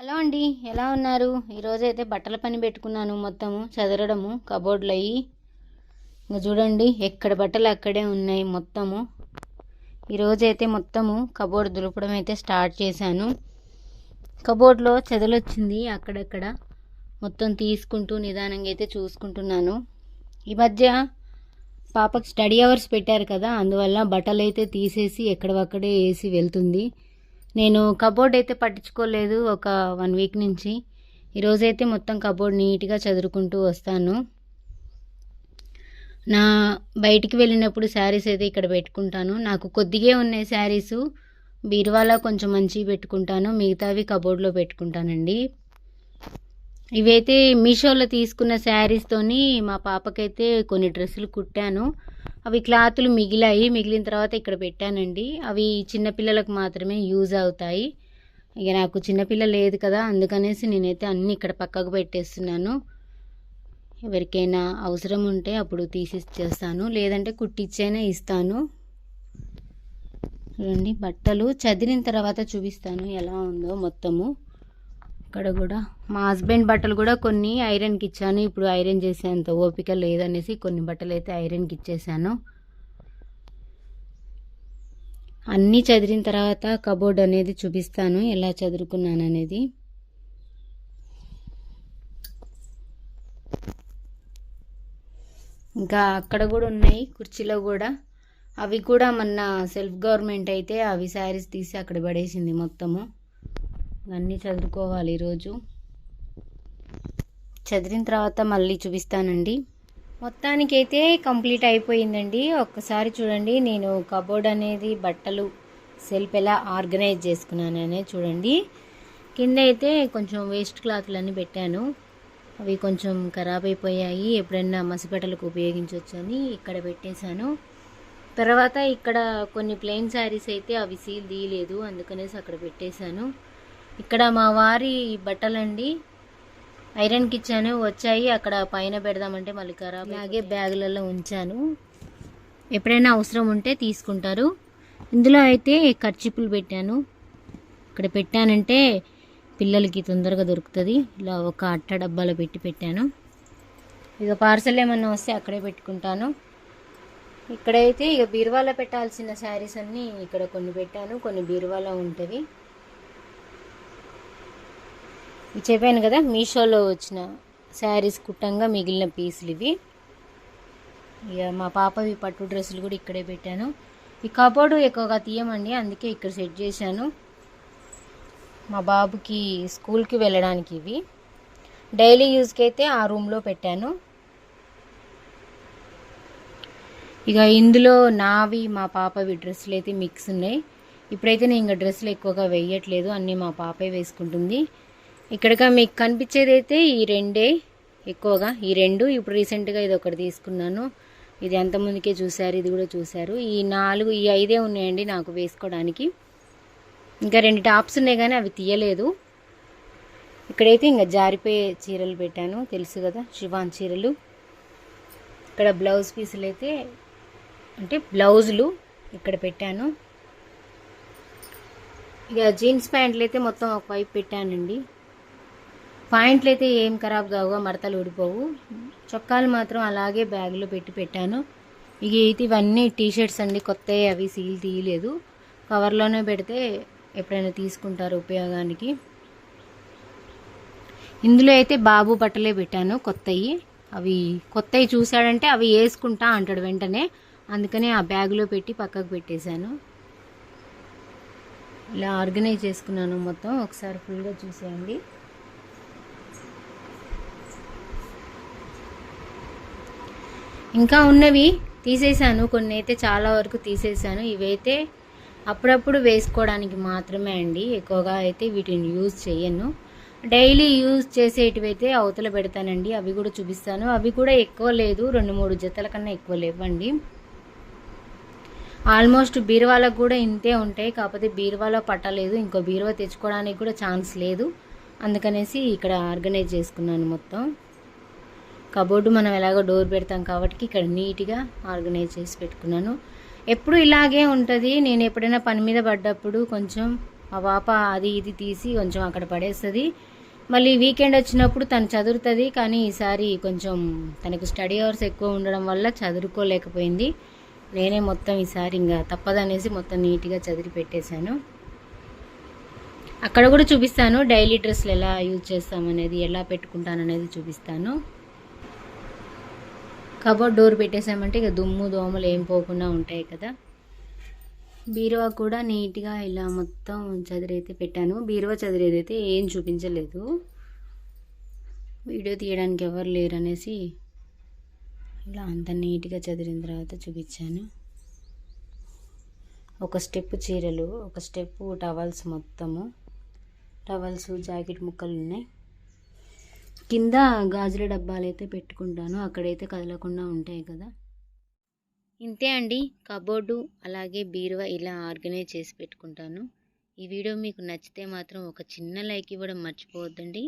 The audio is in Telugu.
హలో అండి ఎలా ఉన్నారు? ఈరోజు అయితే బట్టల పని పెట్టుకున్నాను మొత్తము చదరడము కబోర్డ్లు అయ్యి. ఇంకా చూడండి ఎక్కడ బట్టలు అక్కడే ఉన్నాయి మొత్తము. ఈరోజు అయితే మొత్తము కబోర్డ్ దులపడం అయితే స్టార్ట్ చేశాను. కబోర్డ్లో చెదలు వచ్చింది అక్కడక్కడ. మొత్తం తీసుకుంటూ నిదానంగా అయితే చూసుకుంటున్నాను. ఈ మధ్య పాపకు స్టడీ అవర్స్ పెట్టారు కదా అందువల్ల బట్టలు అయితే తీసేసి ఎక్కడవక్కడే వేసి వెళ్తుంది. నేను కబోర్డ్ అయితే పట్టించుకోలేదు ఒక వన్ వీక్ నుంచి. ఈరోజైతే మొత్తం కబోర్డ్ నీట్గా చదురుకుంటూ వస్తాను. నా బయటికి వెళ్ళినప్పుడు శారీస్ అయితే ఇక్కడ పెట్టుకుంటాను. నాకు కొద్దిగా ఉన్నాయి శారీస్. బీరువాలో కొంచెం మంచివి పెట్టుకుంటాను. మిగతావి కబోర్డ్లో పెట్టుకుంటానండి. ఇవైతే మీషోలో తీసుకున్న శారీస్తోని మా పాపకైతే కొన్ని డ్రెస్సులు కుట్టాను. అవి క్లాతులు మిగిలాయి మిగిలిన తర్వాత ఇక్కడ పెట్టానండి. అవి చిన్నపిల్లలకు మాత్రమే యూజ్ అవుతాయి. ఇక నాకు చిన్నపిల్ల లేదు కదా అందుకనేసి నేనైతే అన్నీ ఇక్కడ పక్కకు పెట్టేస్తున్నాను. ఎవరికైనా అవసరం ఉంటే అప్పుడు తీసిచ్చేస్తాను లేదంటే కుట్టిచ్చైనా ఇస్తాను. చూడండి బట్టలు చదివిన తర్వాత చూపిస్తాను ఎలా ఉందో మొత్తము. ఇక్కడ కూడా. మా హస్బెండ్ బట్టలు కూడా కొన్ని ఐరన్కి ఇచ్చాను. ఇప్పుడు ఐరన్ చేసేంత ఓపిక లేదనేసి కొన్ని బట్టలు అయితే ఐరన్కి ఇచ్చేసాను. అన్నీ చదిరిన తర్వాత కబోర్డ్ అనేది చూపిస్తాను. ఎలా చదురుకున్నాను అనేది. ఇంకా అక్కడ కూడా ఉన్నాయి కుర్చీలో కూడా. అవి కూడా మొన్న సెల్ఫ్ గవర్నమెంట్ అయితే అవి శారీస్ తీసి అక్కడ పడేసింది మొత్తము. అన్నీ చదువుకోవాలి ఈరోజు. చదివిన తర్వాత మళ్ళీ చూపిస్తానండి. మొత్తానికైతే కంప్లీట్ అయిపోయిందండి. ఒక్కసారి చూడండి నేను కబోర్డ్ అనేది బట్టలు సెల్ఫ్ ఎలా ఆర్గనైజ్ చేసుకున్నాను అనేది చూడండి. కింద అయితే కొంచెం వేస్ట్ క్లాత్లన్నీ పెట్టాను. అవి కొంచెం ఖరాబ్ అయిపోయాయి. ఎప్పుడైనా మసిబట్టలకు ఉపయోగించవచ్చు అని ఇక్కడ పెట్టేశాను. తర్వాత ఇక్కడ కొన్ని ప్లెయిన్ శారీస్ అయితే అవి సీల్ తీయలేదు. అందుకనేసి అక్కడ పెట్టేశాను. ఇక్కడ మా వారి బట్టలండి. ఐరన్కి ఇచ్చాను వచ్చాయి. అక్కడ పైన పెడదామంటే మళ్ళీ ఖరాబ్ అలాగే బ్యాగులలో ఉంచాను. ఎప్పుడైనా అవసరం ఉంటే తీసుకుంటారు. ఇందులో అయితే ఖర్చిపులు పెట్టాను. ఇక్కడ పెట్టానంటే పిల్లలకి తొందరగా దొరుకుతుంది. ఇలా ఒక అట్ట డబ్బాలో పెట్టి పెట్టాను. ఇక పార్సల్ ఏమన్నా వస్తే అక్కడే పెట్టుకుంటాను. ఇక్కడైతే ఇక బీరువాలో పెట్టాల్సిన శారీస్ అన్నీ ఇక్కడ కొన్ని పెట్టాను. కొన్ని బీరువాలో ఉంటుంది ఇవి చెప్పాను కదా మీషోలో వచ్చిన శారీస్ కుట్టంగా మిగిలిన పీసులు ఇవి. ఇక మా పాపవి పట్టు డ్రెస్సులు కూడా ఇక్కడే పెట్టాను. ఈ కబోర్డు ఎక్కువగా తీయమండి అందుకే ఇక్కడ సెట్ చేశాను. మా బాబుకి స్కూల్కి వెళ్ళడానికి ఇవి. డైలీ యూజ్కి అయితే ఆ రూమ్లో పెట్టాను. ఇక ఇందులో నావి మా పాపవి డ్రెస్సులు అయితే మిక్స్ ఉన్నాయి. ఇప్పుడైతే నేను ఇంకా డ్రెస్సులు ఎక్కువగా వేయట్లేదు అన్నీ మా పాపే వేసుకుంటుంది. ఇక్కడగా మీకు కనిపించేది అయితే ఈ రెండే ఎక్కువగా. ఈ రెండు ఇప్పుడు రీసెంట్గా ఇది ఒకటి తీసుకున్నాను. ఇది ఎంత ముందుకే చూశారు ఇది కూడా చూశారు. ఈ నాలుగు ఈ ఐదే ఉన్నాయండి నాకు వేసుకోవడానికి. ఇంకా రెండు టాప్స్ ఉన్నాయి కానీ అవి తీయలేదు. ఇక్కడైతే ఇంకా జారిపోయే చీరలు పెట్టాను తెలుసు కదా శివాన్ చీరలు. ఇక్కడ బ్లౌజ్ పీసులు అయితే అంటే బ్లౌజులు ఇక్కడ పెట్టాను. ఇక జీన్స్ ప్యాంట్లు అయితే మొత్తం ఒక వైపు పెట్టానండి. పాయింట్లు అయితే ఏం ఖరాబ్ కావుగా మడతలు ఊడిపోవు. చొక్కాలు మాత్రం అలాగే బ్యాగ్లో పెట్టి పెట్టాను. ఇక అయితే ఇవన్నీ టీ షర్ట్స్ అండి కొత్త అవి సీల్ తీయలేదు. కవర్లోనే పెడితే ఎప్పుడైనా తీసుకుంటారు ఉపయోగానికి. ఇందులో అయితే బాబు బట్టలే పెట్టాను కొత్తవి అవి కొత్తవి చూశాడంటే అవి వేసుకుంటా అంటాడు వెంటనే. అందుకనే ఆ బ్యాగ్లో పెట్టి పక్కకు పెట్టేశాను. ఇలా ఆర్గనైజ్ చేసుకున్నాను మొత్తం. ఒకసారి ఫుల్గా చూసేయండి. ఇంకా ఉన్నవి తీసేశాను. కొన్ని అయితే చాలా వరకు తీసేశాను. ఇవైతే అప్పుడప్పుడు వేసుకోవడానికి మాత్రమే అండి. ఎక్కువగా అయితే వీటిని యూజ్ చేయను. డైలీ యూజ్ చేసేటివైతే అవతల పెడతానండి. అవి కూడా చూపిస్తాను. అవి కూడా ఎక్కువ లేదు. రెండు మూడు జతల కన్నా ఎక్కువ లేవండి. ఆల్మోస్ట్ బీరువాలకు కూడా ఇంతే ఉంటాయి. కాకపోతే బీరువాలో పట్టలేదు ఇంకో బీరువా తెచ్చుకోవడానికి కూడా ఛాన్స్ లేదు. అందుకనేసి ఇక్కడ ఆర్గనైజ్ చేసుకున్నాను మొత్తం. కబోర్డు మనం ఎలాగో డోర్ పెడతాం కాబట్టి ఇక్కడ నీట్గా ఆర్గనైజ్ చేసి పెట్టుకున్నాను. ఎప్పుడు ఇలాగే ఉంటుంది. నేను ఎప్పుడైనా పని మీద పడ్డప్పుడు కొంచెం మా పాప అది ఇది తీసి కొంచెం అక్కడ పడేస్తుంది. మళ్ళీ వీకెండ్ వచ్చినప్పుడు తను చదువుతుంది కానీ ఈసారి కొంచెం తనకు స్టడీ అవర్స్ ఎక్కువ ఉండడం వల్ల చదువుకోలేకపోయింది నేనే మొత్తం ఈసారి ఇంకా తప్పదనేసి మొత్తం నీట్గా చదివి పెట్టేశాను. అక్కడ కూడా చూపిస్తాను. డైలీ డ్రెస్లు ఎలా యూజ్ చేస్తామనేది ఎలా పెట్టుకుంటాననేది చూపిస్తాను. కబోర్డ్ డోర్ పెట్టేసామంటే ఇక దుమ్ము దోమలు ఏం పోకుండా ఉంటాయి కదా. బీరువా కూడా నీట్గా ఇలా మొత్తం చదిరైతే పెట్టాను. బీరువా చదిరేదైతే ఏం చూపించలేదు. వీడియో తీయడానికి ఎవరు లేరు అనేసి ఇలా అంత నీట్గా చదిరిన తర్వాత చూపించాను. ఒక స్టెప్ చీరలు ఒక స్టెప్ టవల్స్ మొత్తము. టవల్స్ జాకెట్ ముక్కలు ఉన్నాయి కింద గాజుల డబ్బాలు అయితే పెట్టుకుంటాను. అక్కడైతే కదలకుండా ఉంటాయి కదా. ఇంతే అండి. కబోర్డు అలాగే బీరువా ఇలా ఆర్గనైజ్ చేసి పెట్టుకుంటాను. ఈ వీడియో మీకు నచ్చితే మాత్రం ఒక చిన్న లైక్ ఇవ్వడం మర్చిపోవద్దండి.